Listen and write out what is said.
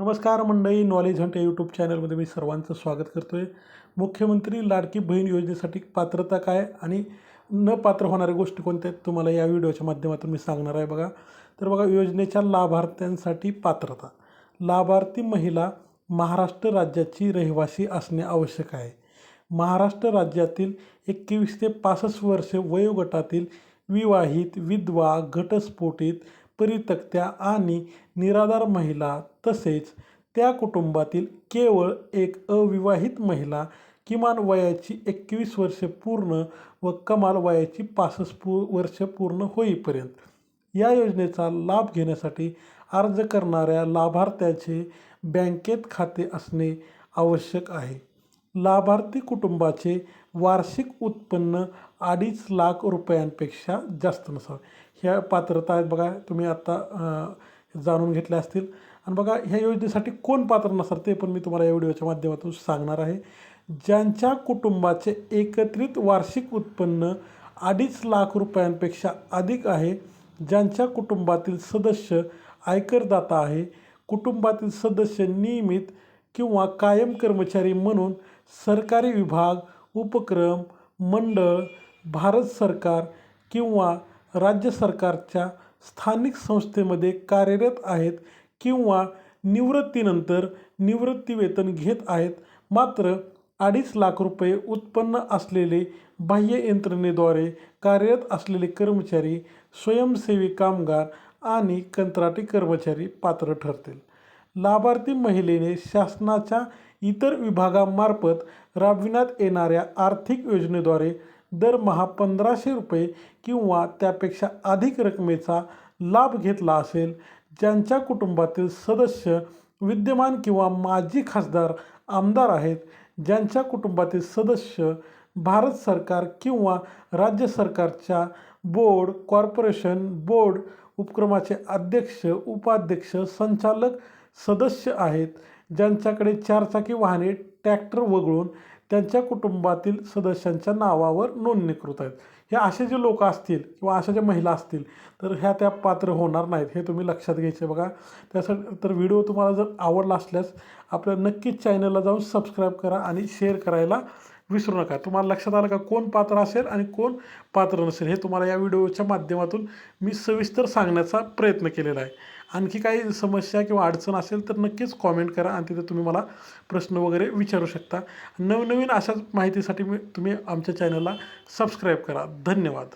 नमस्कार मंडळी knowledge Hunt या यूट्यूब चॅनलमध्ये मी सर्वांचं स्वागत करतो आहे मुख्यमंत्री लाडकी बहीण योजनेसाठी पात्रता काय आणि न पात्र होणाऱ्या गोष्टी कोणत्या आहेत तुम्हाला या व्हिडिओच्या माध्यमातून मी सांगणार आहे बघा. तर बघा योजनेच्या लाभार्थ्यांसाठी पात्रता. लाभार्थी महिला महाराष्ट्र राज्याची रहिवासी असणे आवश्यक आहे. महाराष्ट्र राज्यातील एकवीस ते पासष्ट वर्षे वयोगटातील विवाहित विधवा घटस्फोटित परितक्त्या आणि निराधार महिला तसेच त्या कुटुंबातील केवळ एक अविवाहित महिला किमान वयाची एकवीस वर्षे पूर्ण व कमाल वयाची पासष्ट पू वर्ष पूर्ण होईपर्यंत. या योजनेचा लाभ घेण्यासाठी अर्ज करणाऱ्या लाभार्थ्याचे बँकेत खाते असणे आवश्यक आहे. लाभार्थी कुटुंबाचे वार्षिक उत्पन्न अडीच लाख रुपयांपेक्षा जास्त नसावं. ह्या पात्रता आहेत बघा तुम्ही आत्ता जाणून घेतल्या असतील. आणि बघा ह्या योजनेसाठी कोण पात्र नसणार ते पण मी तुम्हाला या व्हिडिओच्या माध्यमातून सांगणार आहे. ज्यांच्या कुटुंबाचे एकत्रित वार्षिक उत्पन्न अडीच लाख रुपयांपेक्षा अधिक आहे ज्यांच्या कुटुंबातील सदस्य आयकरदाता आहे कुटुंबातील सदस्य नियमित किंवा कायम कर्मचारी म्हणून सरकारी विभाग उपक्रम मंडळ भारत सरकार किंवा राज्य सरकारच्या स्थानिक संस्थेमध्ये कार्यरत आहेत किंवा निवृत्तीनंतर निवृत्तीवेतन घेत आहेत. मात्र अडीच लाख रुपये उत्पन्न असलेले बाह्य यंत्रणेद्वारे कार्यरत असलेले कर्मचारी स्वयंसेवी कामगार आणि कंत्राटी कर्मचारी पात्र ठरतील. लाभार्थी महिलेने शासनाच्या इतर विभागामार्फत राबविण्यात येणाऱ्या आर्थिक योजनेद्वारे दरमहा पंधराशे रुपये किंवा त्यापेक्षा अधिक रकमेचा लाभ घेतला असेल ज्यांच्या कुटुंबातील सदस्य विद्यमान किंवा माजी खासदार आमदार आहेत ज्यांच्या कुटुंबातील सदस्य भारत सरकार किंवा राज्य सरकारच्या बोर्ड कॉर्पोरेशन बोर्ड उपक्रमाचे अध्यक्ष उपाध्यक्ष संचालक सदस्य आहेत ज्यांच्याकडे चारचाकी वाहने ट्रॅक्टर वगळून त्यांच्या कुटुंबातील सदस्यांच्या नावावर नोंदणीकृत आहेत. हे असे जे लोक असतील किंवा अशा ज्या महिला असतील तर ह्या त्या पात्र होणार नाहीत हे तुम्ही लक्षात घ्यायचे बघा. त्यासाठी तर व्हिडिओ तुम्हाला जर आवडला असल्यास आपल्या नक्कीच चॅनलला जाऊन सबस्क्राईब करा आणि शेअर करायला विसरू नका. तुम्हाला लक्षात आलं का कोण पात्र असेल आणि कोण पात्र नसेल हे तुम्हाला या व्हिडिओच्या माध्यमातून मी सविस्तर सांगण्याचा प्रयत्न केलेला आहे. आणखी काही समस्या किंवा अडचण असेल तर नक्कीच कॉमेंट करा आणि तिथं तुम्ही मला प्रश्न वगैरे विचारू शकता. नवनवीन अशाच माहितीसाठी मी तुम्ही आमच्या चॅनलला सबस्क्राईब करा. धन्यवाद.